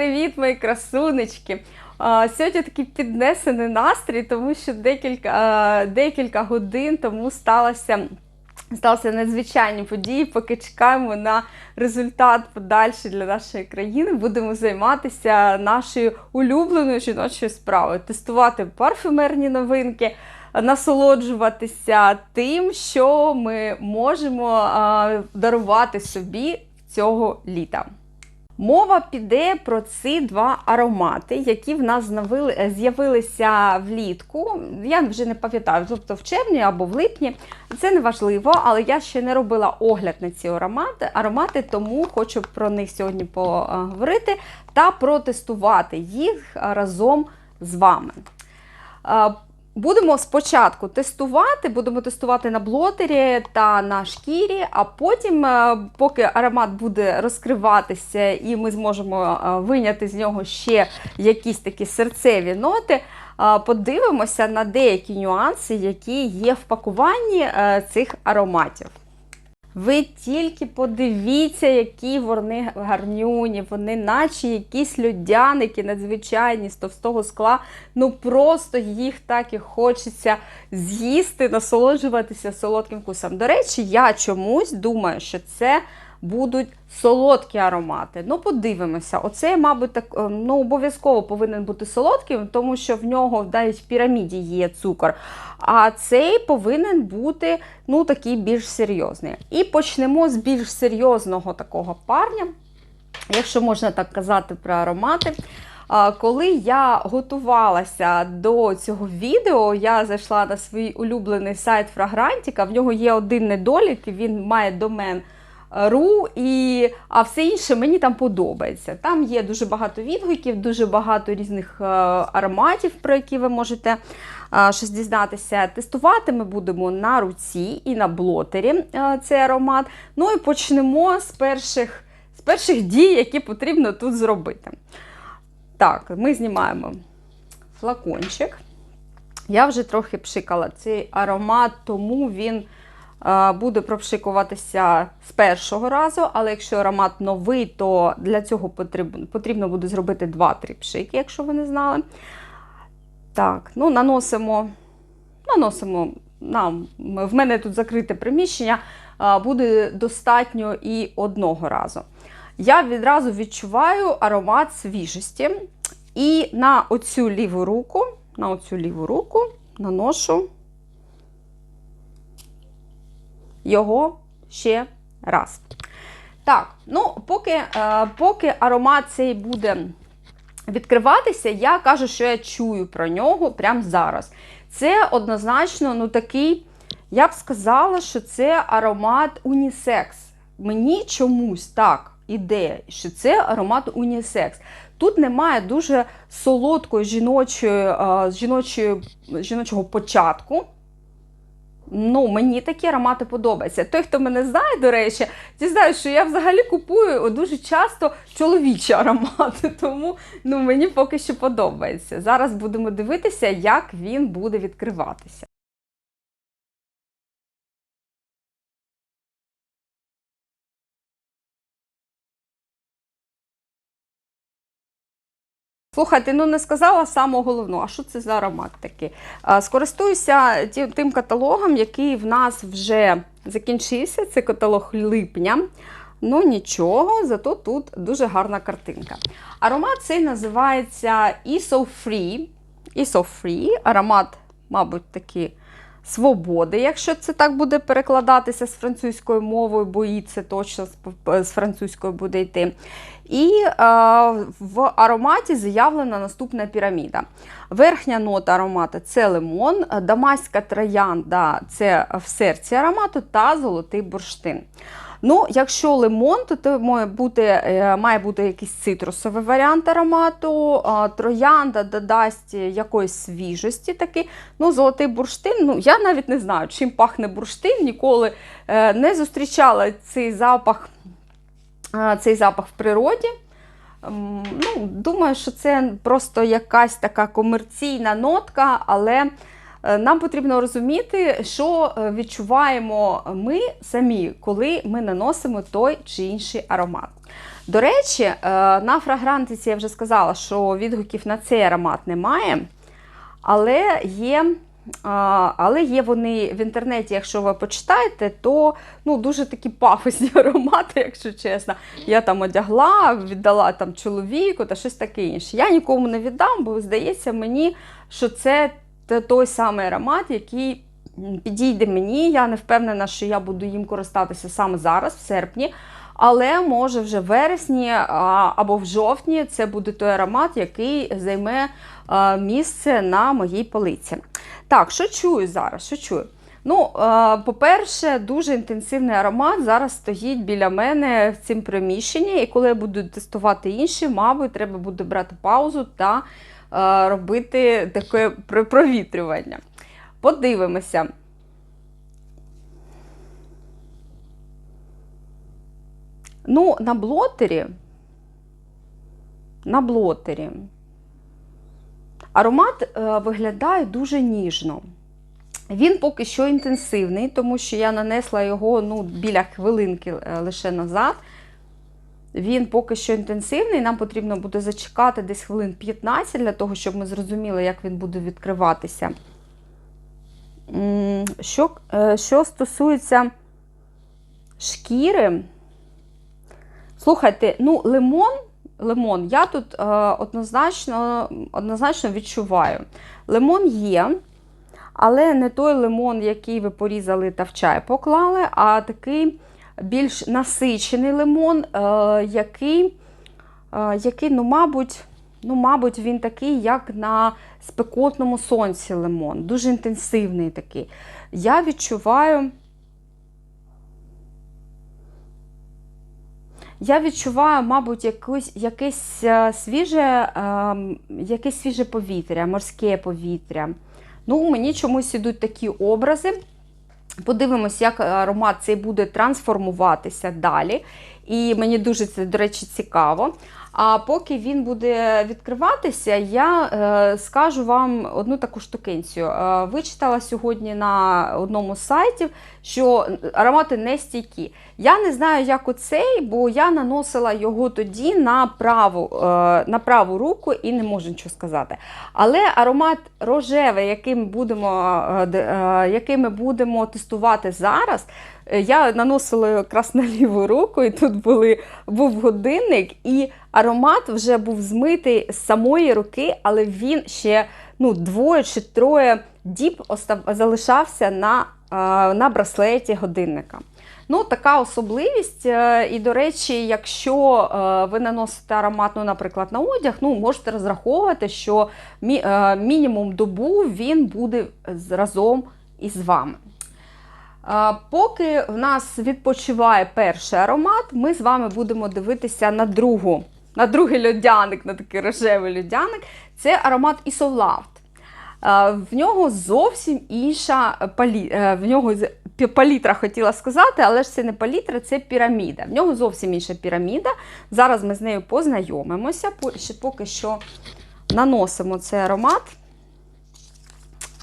привіт, мої красунечки! Сьогодні такий піднесений настрій, тому що декілька, декілька годин тому сталося. Сталися надзвичайні події, поки чекаємо на результат подальший для нашої країни. Будемо займатися нашою улюбленою жіночою справою, тестувати парфюмерні новинки, насолоджуватися тим, що ми можемо а, дарувати собі цього літа. Мова піде про ці два аромати, які в нас з'явилися влітку. Я вже не пам'ятаю, тобто в червні або в липні. Це не важливо, але я ще не робила огляд на ці аромати, аромати тому хочу про них сьогодні поговорити та протестувати їх разом з вами. Будемо спочатку тестувати, будемо тестувати на блотері та на шкірі, а потім, е, поки аромат буде розкриватися і ми зможемо е, виняти з нього ще якісь такі серцеві ноти, е, подивимося на деякі нюанси, які є в пакуванні цих ароматів. Ви тільки подивіться, які вони гарнюні, вони наче якісь льодяники надзвичайні з товстого скла. Ну просто їх так і хочеться з'їсти, насолоджуватися солодким вкусом. До речі, я чомусь думаю, що це будуть солодкі аромати. Ну, подивимося. Оцей, мабуть, так е, ну, обов'язково повинен бути солодким, тому що в нього навіть в піраміді є цукор. А цей повинен бути ну, такий більш серйозний. І почнемо з більш серйозного такого парня, якщо можна так казати про аромати. Коли я готувалася до цього відео, я зайшла на свій улюблений сайт Фрагрантіка. В нього є один недолік, він має домен ру, і, а все інше мені там подобається. Там є дуже багато відгуків, дуже багато різних е, ароматів, про які ви можете е, щось дізнатися. Тестувати ми будемо на руці і на блотері е, цей аромат. Ну і почнемо з перших, з перших дій, які потрібно тут зробити. Так, ми знімаємо флакончик. Я вже трохи пшикала цей аромат, тому він буде пропшикуватися з першого разу, але якщо аромат новий, то для цього потрібно, буде зробити 2-3 пшики, якщо ви не знали. Так, ну наносимо, наносимо нам, в мене тут закрите приміщення, е, буде достатньо і одного разу. Я відразу відчуваю аромат свіжості. І на оцю ліву руку, на оцю ліву руку наношу його ще раз. Так, ну, поки, е, поки аромат цей буде відкриватися, я кажу, що я чую про нього прямо зараз. Це однозначно, ну такий, я б сказала, що це аромат унісекс. Мені чомусь так іде, що це аромат унісекс. Тут немає дуже солодкої жіночої, е, жіночої, жіночого початку. Ну, Мені такі аромати подобаються. Той, хто мене знає, до речі, ті знають, що я взагалі купую дуже часто чоловічі аромати, тому ну, мені поки що подобається. Зараз будемо дивитися, як він буде відкриватися. Слухайте, ну не сказала самого головного, а що це за аромат такий? Скористуюся тим каталогом, який в нас вже закінчився. Це каталог липня. Ну нічого, зато тут дуже гарна картинка. Аромат цей називається ISO Free. ISO Free. Аромат, мабуть, такий свободи, якщо це так буде перекладатися з французькою мовою, бо і це точно з- французькою буде йти. І е, в ароматі заявлена наступна піраміда. Верхня нота аромату це лимон, дамаська троянда це в серці аромату та золотий бурштин. Ну, якщо лимон, то це має бути, е, має бути якийсь цитрусовий варіант аромату, троянда додасть якоїсь свіжості таки. Ну, золотий бурштин, ну я навіть не знаю, чим пахне бурштин, ніколи е, не зустрічала цей запах, цей запах в природі. Ну, думаю, що це просто якась така комерційна нотка, але нам потрібно розуміти, що е, відчуваємо ми самі, коли ми наносимо той чи інший аромат. До речі, е, на фрагрантиці я вже сказала, що відгуків на цей аромат немає, але є. Але є вони в інтернеті, якщо ви почитаєте, то ну, дуже такі пафосні аромати, якщо чесно. Я там одягла, віддала там чоловіку та щось таке інше. Я нікому не віддам, бо здається мені, що це те- той самий аромат, який підійде мені. Я не впевнена, що я буду їм користатися саме зараз, в серпні. Але може вже в вересні або в жовтні це буде той аромат, який займе місце на моїй полиці. Так, що чую зараз? Що чую? Ну, е, по-перше, дуже інтенсивний аромат зараз стоїть біля мене в цім приміщенні, і коли я буду тестувати інші, мабуть, треба буде брати паузу та е, робити таке про- провітрювання. Подивимося. Ну, на блотері. На блотері. Аромат е, виглядає дуже ніжно. Він поки що інтенсивний, тому що я нанесла його ну, біля хвилинки е, лише назад. Він поки що інтенсивний, нам потрібно буде зачекати десь хвилин 15 для того, щоб ми зрозуміли, як він буде відкриватися. Що, е, що стосується шкіри, слухайте, ну, лимон, лимон я тут е, однозначно, однозначно відчуваю. Лимон є, але не той лимон, який ви порізали та в чай поклали, а такий більш насичений лимон, е, який, е, який ну, мабуть, ну, мабуть, він такий, як на спекотному сонці лимон, дуже інтенсивний такий. Я відчуваю. Я відчуваю, мабуть, якусь, якесь, е, свіже, якесь свіже повітря, морське повітря. Ну, мені чомусь ідуть такі образи. Подивимось, як аромат цей буде трансформуватися далі. І мені дуже це, до речі, цікаво. А поки він буде відкриватися, я е, скажу вам одну таку штукенцію. Е, вичитала сьогодні на одному з сайтів, що аромати не стійкі. Я не знаю, як оцей, бо я наносила його тоді на праву, е, на праву руку і не можу нічого сказати. Але аромат рожевий, який ми будемо, е, е, який ми будемо тестувати зараз, я наносила якраз на ліву руку, і тут були, був годинник, і аромат вже був змитий з самої руки, але він ще ну, двоє чи троє діб залишався на, е, на браслеті годинника. Ну, така особливість. е, І, до речі, якщо е, ви наносите аромат, ну, наприклад, на одяг, ну, можете розраховувати, що мі- е, мінімум добу він буде разом із вами. Поки в нас відпочиває перший аромат, ми з вами будемо дивитися на другу, на другий льодяник, на такий рожевий льодяник. Це аромат. Е, В нього зовсім інша палі... е, в нього палітра хотіла сказати, але ж це не палітра, це піраміда. В нього зовсім інша піраміда. Зараз ми з нею познайомимося. Ще поки що наносимо цей аромат.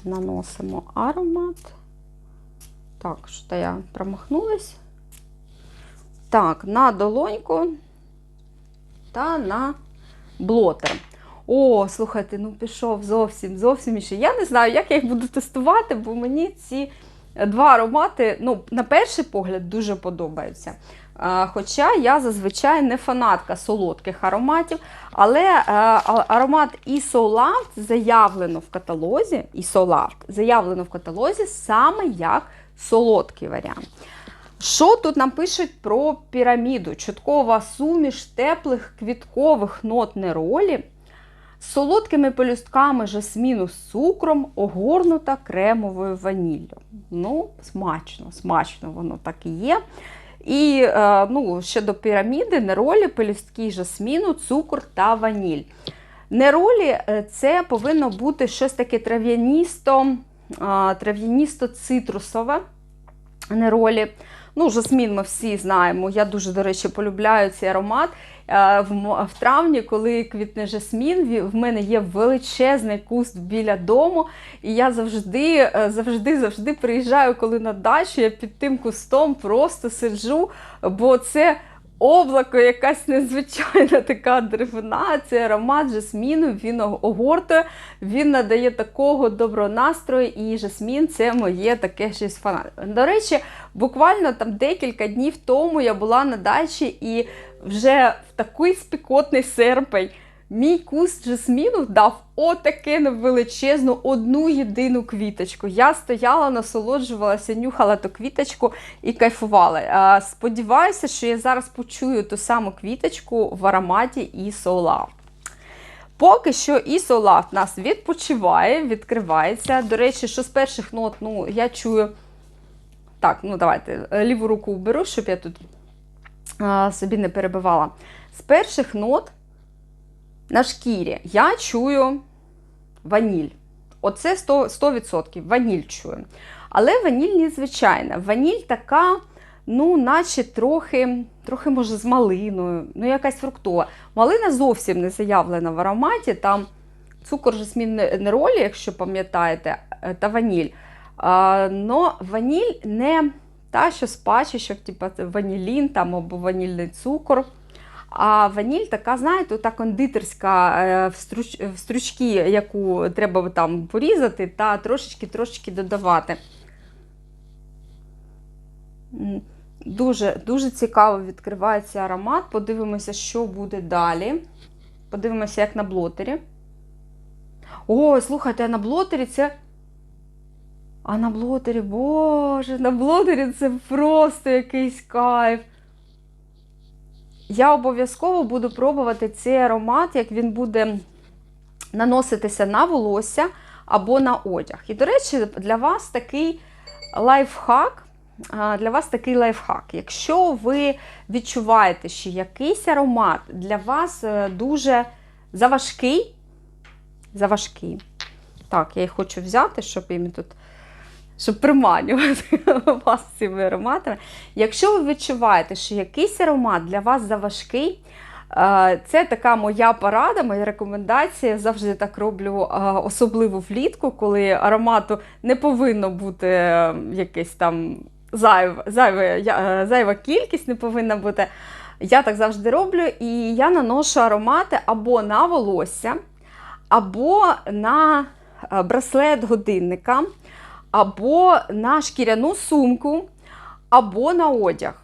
Наносимо аромат. Так, що я промахнулась. Так, на долоньку та на блотер. О, слухайте, ну пішов зовсім зовсім інше. Я не знаю, як я їх буду тестувати, бо мені ці два аромати, ну, на перший погляд, дуже подобаються. А, Хоча я зазвичай не фанатка солодких ароматів, але е, аромат Isolaft заявлено в каталозі, Isolaft заявлено в каталозі саме як солодкий варіант. Що тут нам пишуть про піраміду? Чуткова суміш теплих квіткових нот неролі з солодкими пелюстками жасміну з цукром, огорнута кремовою ваніллю. Ну, смачно, смачно воно так і є. І е, ну, щодо піраміди, неролі, пелюстки жасміну, цукор та ваніль. Неролі е, це повинно бути щось таке трав'яністо, трав'яністо-цитрусове неролі. Ну, жасмін ми всі знаємо. Я дуже, до речі, полюбляю цей аромат. В, травні, коли квітне жасмін, в мене є величезний куст біля дому, і я завжди, е, завжди, завжди приїжджаю, коли на дачу, я під тим кустом просто сиджу, бо це облако, якась незвичайна така деревина, це аромат жасміну, він огортує, він надає такого доброго настрою, і жасмін це моє таке щось фанат. До речі, буквально там декілька днів тому я була на дачі і вже в такий спекотний серпень. Мій куст жасміну дав отаке величезну одну єдину квіточку. Я стояла, насолоджувалася, нюхала ту квіточку і кайфувала. Сподіваюся, що я зараз почую ту саму квіточку в ароматі Ісолав. Поки що Ісолав нас відпочиває, відкривається. До речі, що з перших нот, ну, я чую. Так, ну давайте е, ліву руку уберу, щоб я тут а, собі не перебивала. З перших нот на шкірі я чую ваніль. Оце 100%, 100% ваніль чую. Але ваніль незвичайна. Ваніль така, ну, наче трохи, трохи, може, з малиною, ну, якась фруктова. Малина зовсім не заявлена в ароматі. Там цукор жасмін не не ролі, якщо пам'ятаєте, е, та ваніль. А, но ваніль не та, що з пачечок, типу ванілін там, або ванільний цукор. А ваніль така, знаєте, та кондитерська е, в, струч, в стручки, яку треба там порізати та трошечки-трошечки додавати. Дуже, дуже цікаво відкривається аромат. Подивимося, що буде далі. Подивимося, як на блотері. Ой, слухайте, а на блотері це. А на блотері, боже, на блотері це просто якийсь кайф. Я обов'язково буду пробувати цей аромат, як він буде наноситися на волосся або на одяг. І, до речі, для вас такий лайфхак. Для вас такий лайфхак. Якщо ви відчуваєте, що якийсь аромат для вас е, дуже заважкий, заважкий. Так, я їх хочу взяти, щоб їм тут щоб приманювати вас цими ароматами. Якщо ви відчуваєте, що якийсь аромат для вас заважкий, е, це така моя порада, моя рекомендація. Я завжди так роблю, е, особливо влітку, коли аромату не повинно бути е, якесь там зайве, зайве, зайва кількість, не повинна бути. Я так завжди роблю, і я наношу аромати або на волосся, або на браслет годинника, або на шкіряну сумку, або на одяг.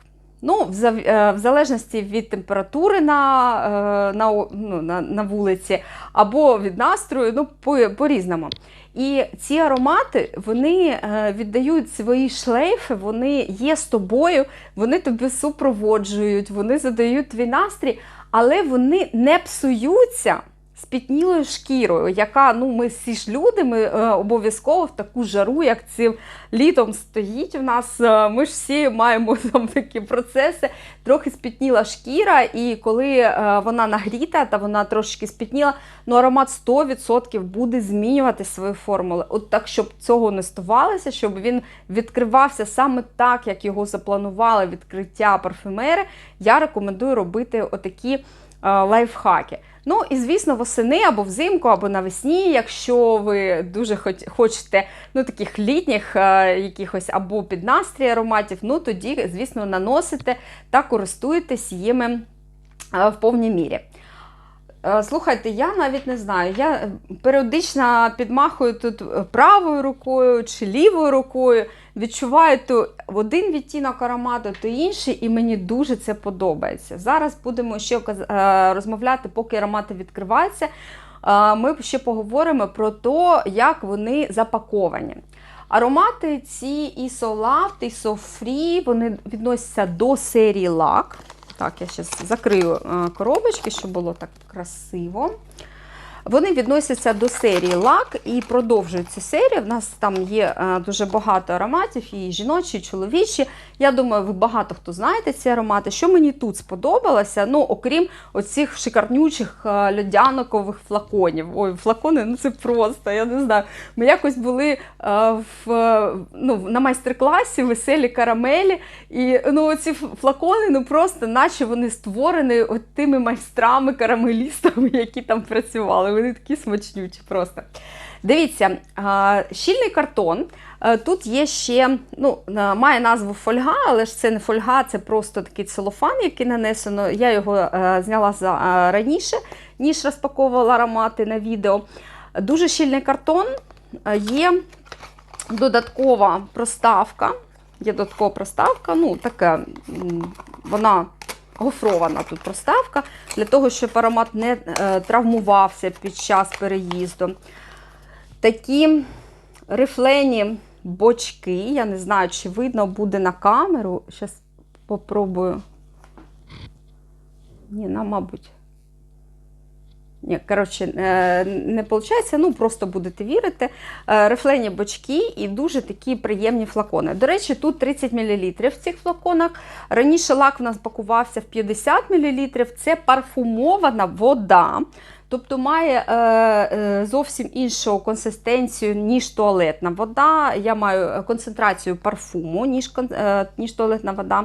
Ну, в, е, залежності від температури на, е, на, ну, на, на вулиці, або від настрою, ну, по- по-різному. І ці аромати вони е, віддають свої шлейфи, вони є з тобою, вони тебе супроводжують, вони задають твій настрій, але вони не псуються спітнілою шкірою, яка, ну, ми всі ж люди, ми е, обов'язково в таку жару, як цим літом стоїть у нас, е, ми ж всі маємо там такі процеси. Трохи спітніла шкіра, і коли е, вона нагріта та вона трошки спітніла, ну аромат 100% буде змінювати свою формулу. От так, щоб цього не ставалося, щоб він відкривався саме так, як його запланували відкриття парфюмери, я рекомендую робити отакі е, лайфхаки. Ну і звісно, восени або взимку, або навесні, якщо ви дуже хоч- хочете ну, таких літніх е, якихось або під настрій ароматів, ну тоді, звісно, наносите та користуєтесь їми е, в повній мірі. Е, Слухайте, я навіть не знаю. Я е, періодично підмахую тут е, правою рукою чи лівою рукою, відчуваю то один відтінок аромату, то інший, і мені дуже це подобається. Зараз будемо ще розмовляти, поки аромати відкриваються. Ми ще поговоримо про те, як вони запаковані. Аромати ці і Solaf, і SoFree, вони відносяться до серії лак. Так, я зараз закрию е, коробочки, щоб було так красиво. Вони відносяться до серії лак і продовжують цю серію. В нас там є е, дуже багато ароматів, і жіночі, і чоловічі. Я думаю, ви багато хто знаєте ці аромати. Що мені тут сподобалося, ну окрім оцих шикарнючих е, льодяникових флаконів. Ой, флакони, ну це просто, я не знаю. Ми якось були е, в, ну, на майстер-класі веселі карамелі, і ну, ці флакони, ну просто наче вони створені от тими майстрами, карамелістами, які там працювали. Вони такі смачнючі просто. Дивіться, щільний картон. Е, Тут є ще, ну, має назву фольга, але ж це не фольга, це просто такий целофан, який нанесено. Я його е, зняла за, е, раніше, ніж розпаковувала аромати на відео. Дуже щільний картон. Є додаткова проставка. Є додаткова проставка, ну, така, вона гофрована тут проставка, для того, щоб аромат не е, травмувався під час переїзду. Такі рифлені бочки. Я не знаю, чи видно буде на камеру. Зараз попробую. Ні, на, мабуть. Ні, коротше, е, не виходить, ну просто будете вірити. Е, Рифлені бочки і дуже такі приємні флакони. До речі, тут 30 мл в цих флаконах. Раніше лак в нас пакувався в 50 мл. Це парфумована вода. Тобто має е, зовсім іншу консистенцію, ніж туалетна вода. Я маю концентрацію парфуму, ніж, туалетна вода.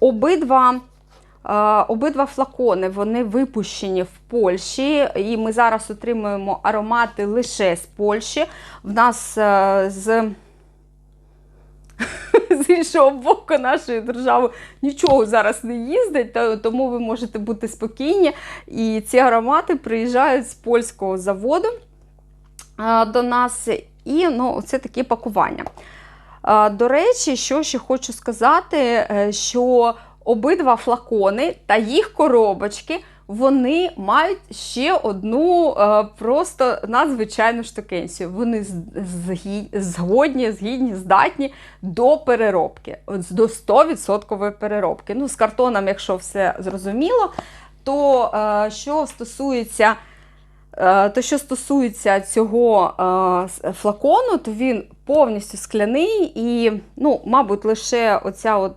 Обидва, обидва флакони вони випущені в Польщі, і ми зараз отримуємо аромати лише з Польщі. В нас е, з з іншого боку нашої держави нічого зараз не їздить, тому ви можете бути спокійні. І ці аромати приїжджають з польського заводу до нас. І ну, це такі пакування. До речі, що ще хочу сказати, е, що обидва флакони та їх коробочки. Вони мають ще одну е, просто надзвичайну штукенцію. Вони згодні, згідні, здатні до переробки, до 100% переробки. Ну, з картоном, якщо все зрозуміло, то е, що стосується. Е, То, що стосується цього флакону, то він повністю скляний і, ну, мабуть, лише оця от,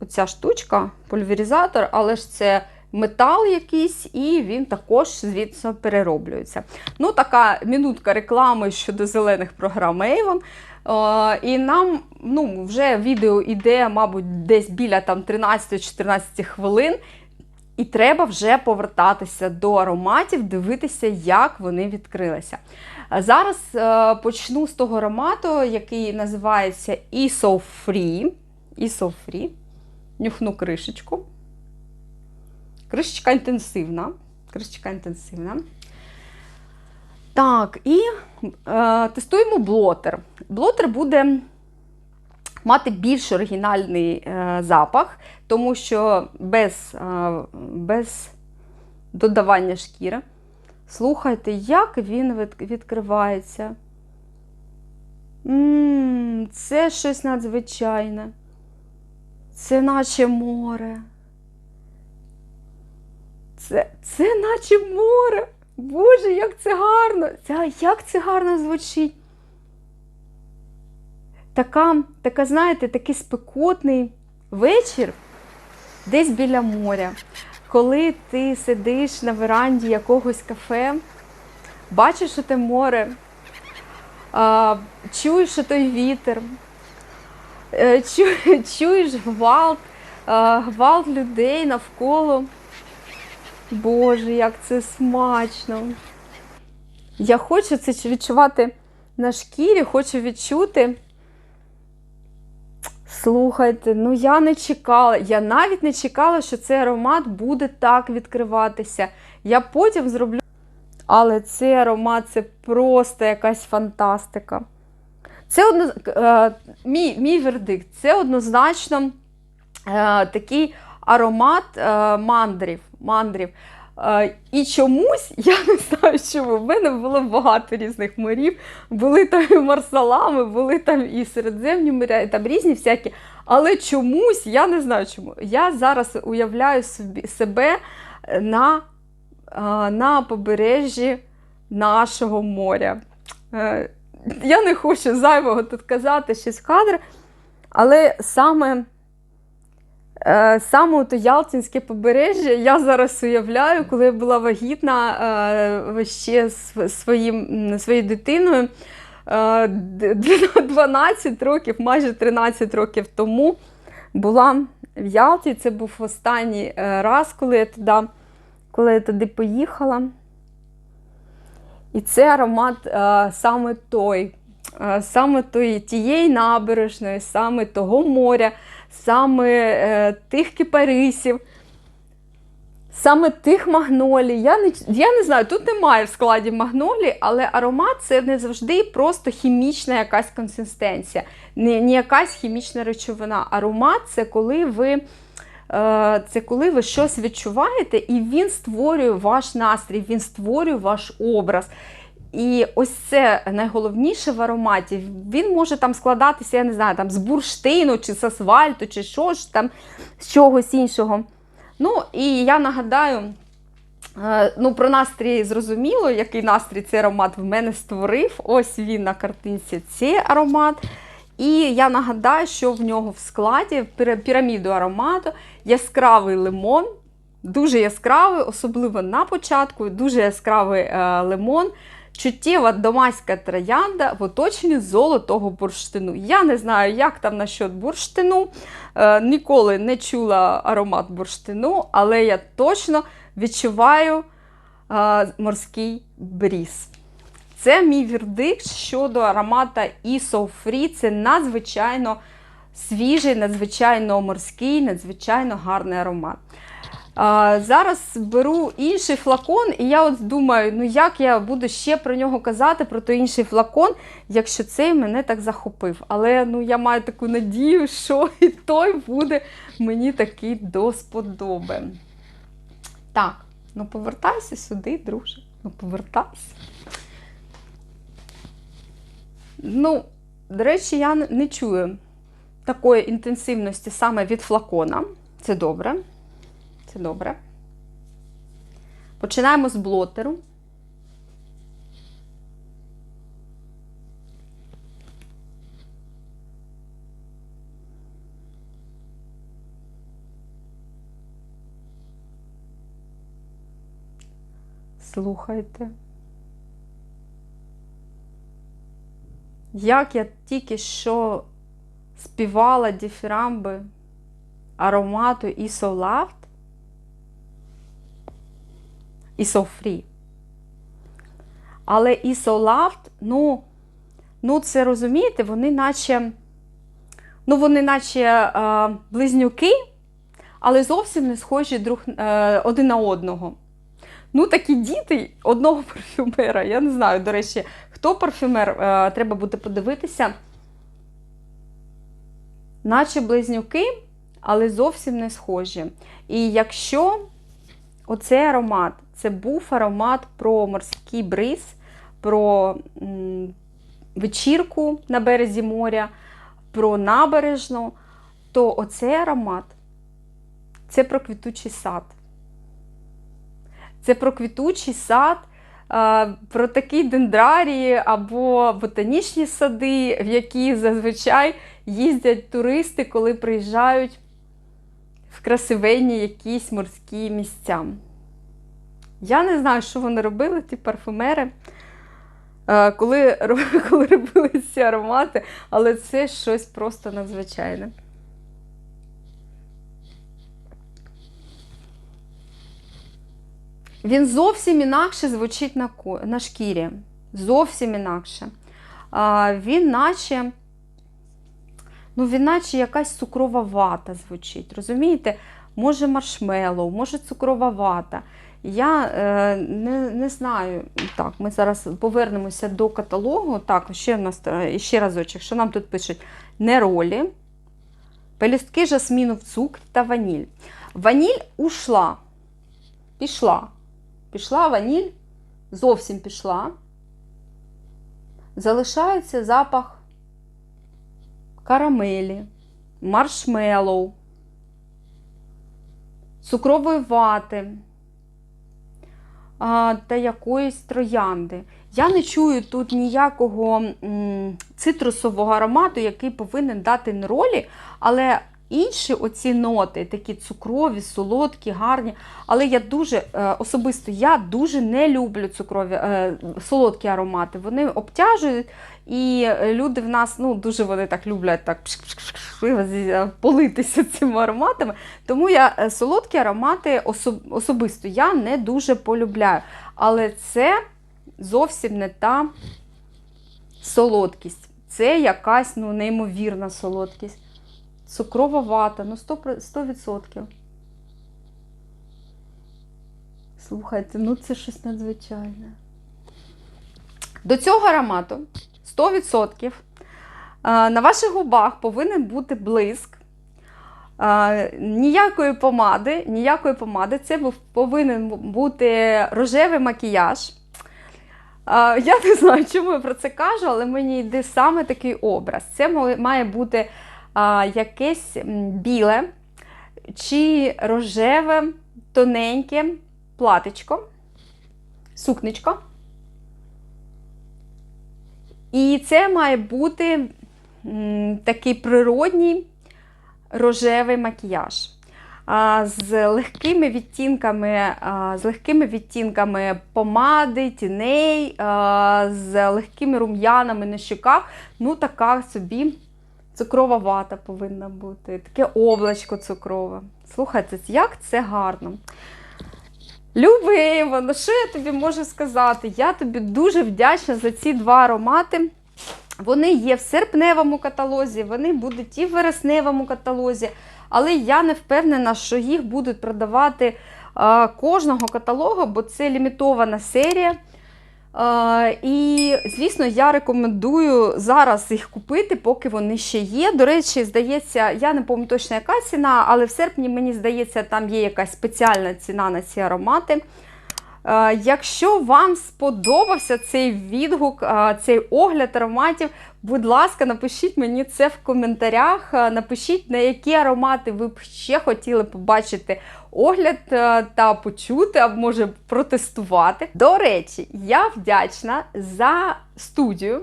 оця штучка, пульверизатор, але ж це метал якийсь, і він також, звісно, перероблюється. Ну, така минутка реклами щодо зелених програм Avon. Е, і нам ну, вже відео йде, мабуть, десь біля там 13-14 хвилин. І треба вже повертатися до ароматів, дивитися, як вони відкрилися. Зараз е, почну з того аромату, який називається ISO Free. ISO Free. Нюхну кришечку. Кришечка інтенсивна. Кришечка інтенсивна. Так, і е, тестуємо блотер. Блотер буде мати більш оригінальний е, запах, тому що без, е, без додавання шкіри. Слухайте, як він від- відкривається. м це щось надзвичайне. Це наче море. Це, це наче море. Боже, як це гарно! Це, як це гарно звучить. Така, така, знаєте, такий спекотний вечір десь біля моря, коли ти сидиш на веранді якогось кафе, бачиш те море, чуєш той вітер, чуєш гвалт, гвалт людей навколо. Боже, як це смачно! Я хочу це відчувати на шкірі, хочу відчути. Слухайте, ну я не чекала, я навіть не чекала, що цей аромат буде так відкриватися. Я потім зроблю. Але цей аромат це просто якась фантастика. Це одно, е, мій, мій вердикт, це однозначно е, такий аромат е, мандрів. мандрів. І чомусь, я не знаю, чому, в мене було багато різних морів. Були там і марсалами, були там і середземні моря, і там різні всякі. Але чомусь, я не знаю чому, я зараз уявляю собі, себе на на побережжі нашого моря. Е, Я не хочу зайвого тут казати щось в кадр, але саме, е, саме то Ялтинське побережжя я зараз уявляю, коли я була вагітна е, ще своїм, своєю дитиною. Е, д- д- 12 років, майже 13 років тому була в Ялті. Це був останній е, раз, коли я туди, коли я туди поїхала. І це аромат е, саме той, е, саме той, тієї набережної, саме того моря, саме е, тих кипарисів, саме тих магнолій. Я не, я не знаю, тут немає в складі магнолій, але аромат це не завжди просто хімічна якась консистенція, не, не якась хімічна речовина. Аромат це коли ви. Е, Це коли ви щось відчуваєте, і він створює ваш настрій, він створює ваш образ. І ось це найголовніше в ароматі. Він може там складатися, я не знаю, там з бурштину, чи з асфальту, чи що ж там, з чогось іншого. Ну, і я нагадаю, е, ну, про настрій зрозуміло, який настрій цей аромат в мене створив. Ось він на картинці цей аромат. І я нагадаю, що в нього в складі піра- піраміду аромату яскравий лимон, дуже яскравий, особливо на початку, дуже яскравий е, лимон. Чуттєва домаська троянда в оточенні золотого бурштину. Я не знаю, як там насчет бурштину. Е, ніколи не чула аромат бурштину, але я точно відчуваю е, морський бріз. Це мій вердикт щодо аромата ISO Free. Це надзвичайно свіжий, надзвичайно морський, надзвичайно гарний аромат. А, зараз беру інший флакон, і я от думаю, ну як я буду ще про нього казати, про той інший флакон, якщо цей мене так захопив. Але ну, я маю таку надію, що і той буде мені такий до сподоби. Так, ну повертайся сюди, друже. Ну, повертайся. Ну, до речі, я не- чую такої інтенсивності саме від флакона. Це добре. Це добре. Починаємо з блотеру. Слухайте. Як я тільки що співала діфірамби аромату ISO Loved ISO Free. Але ISO Loved, ну, ну це розумієте, вони наче, ну, вони наче е, близнюки, але зовсім не схожі друг, е, один на одного. Ну, такі діти одного парфюмера. Я не знаю, до речі, хто парфюмер, е, треба буде подивитися. Наче близнюки, але зовсім не схожі. І якщо оцей аромат, це був аромат про морський бриз, про вечірку на березі моря, про набережну, то оцей аромат це про квітучий сад. Це про квітучий сад, про такі дендрарії або ботанічні сади, в які зазвичай їздять туристи, коли приїжджають в красивенні якісь морські місця. Я не знаю, що вони робили, ті парфумери, коли, коли робили ці аромати, але це щось просто надзвичайне. Він зовсім інакше звучить на, на шкірі. Зовсім інакше. А, він наче. Ну, він наче якась цукрова вата звучить. Розумієте? Може маршмеллоу, може цукрова вата. Я е, не, не знаю. Так, ми зараз повернемося до каталогу. Так, ще в нас е, ще разочок, що нам тут пишуть? Неролі, пелюстки жасміну в цукрі та ваніль. Ваніль ушла. Пішла. Пішла ваніль, зовсім пішла. Залишається запах карамелі, маршмеллоу, цукрової вати, а, та якоїсь троянди. Я не чую тут ніякого м, цитрусового аромату, який повинен дати неролі, але інші оці ноти, такі цукрові, солодкі, гарні. Але я дуже е, особисто я дуже не люблю цукрові е, солодкі аромати. Вони обтяжують, і люди в нас ну, дуже вони так люблять так пш-пш-пш, политися цими ароматами. Тому я е, солодкі аромати особисто я не дуже полюбляю. Але це зовсім не та солодкість. Це якась ну, неймовірна солодкість. Цукрова вата, ну 100%. 100%. Слухайте, ну це щось надзвичайне. До цього аромату 100% на ваших губах повинен бути блиск. Ніякої помади, ніякої помади, це повинен бути рожевий макіяж. Я не знаю, чому я про це кажу, але мені йде саме такий образ. Це має бути якесь біле чи рожеве, тоненьке платечко, сукничко. І це має бути такий природній рожевий макіяж. З легкими відтінками, з легкими відтінками помади, тіней, з легкими рум'янами на щоках. Ну, така собі цукрова вата повинна бути, таке облачко цукрове. Слухайте, як це гарно. Любий, Івано, що я тобі можу сказати? Я тобі дуже вдячна за ці два аромати. Вони є в серпневому каталозі, вони будуть і в вересневому каталозі, але я не впевнена, що їх будуть продавати кожного каталогу, бо це лімітована серія. І, звісно, я рекомендую зараз їх купити, поки вони ще є. До речі, здається, я не пам'ятаю точно, яка ціна, але в серпні, мені здається, там є якась спеціальна ціна на ці аромати. Е, Якщо вам сподобався цей відгук, е, цей огляд ароматів, будь ласка, напишіть мені це в коментарях. Е, Напишіть, на які аромати ви б ще хотіли побачити огляд та почути, або може протестувати. До речі, я вдячна за студію.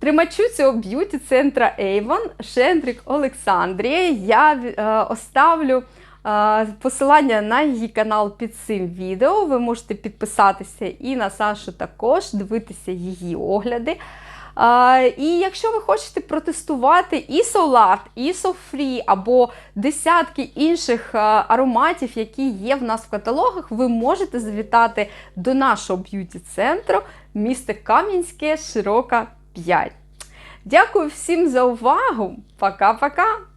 Тримачу цього б'юті центра Avon Шендрік Олександрія. Я е, оставлю посилання на її канал під цим відео. Ви можете підписатися і на Сашу також, дивитися її огляди. І якщо ви хочете протестувати і Solar, і SoFree, або десятки інших ароматів, які є в нас в каталогах, ви можете завітати до нашого б'юті-центру місто Кам'янське, Широка 5. Дякую всім за увагу. Пока-пока!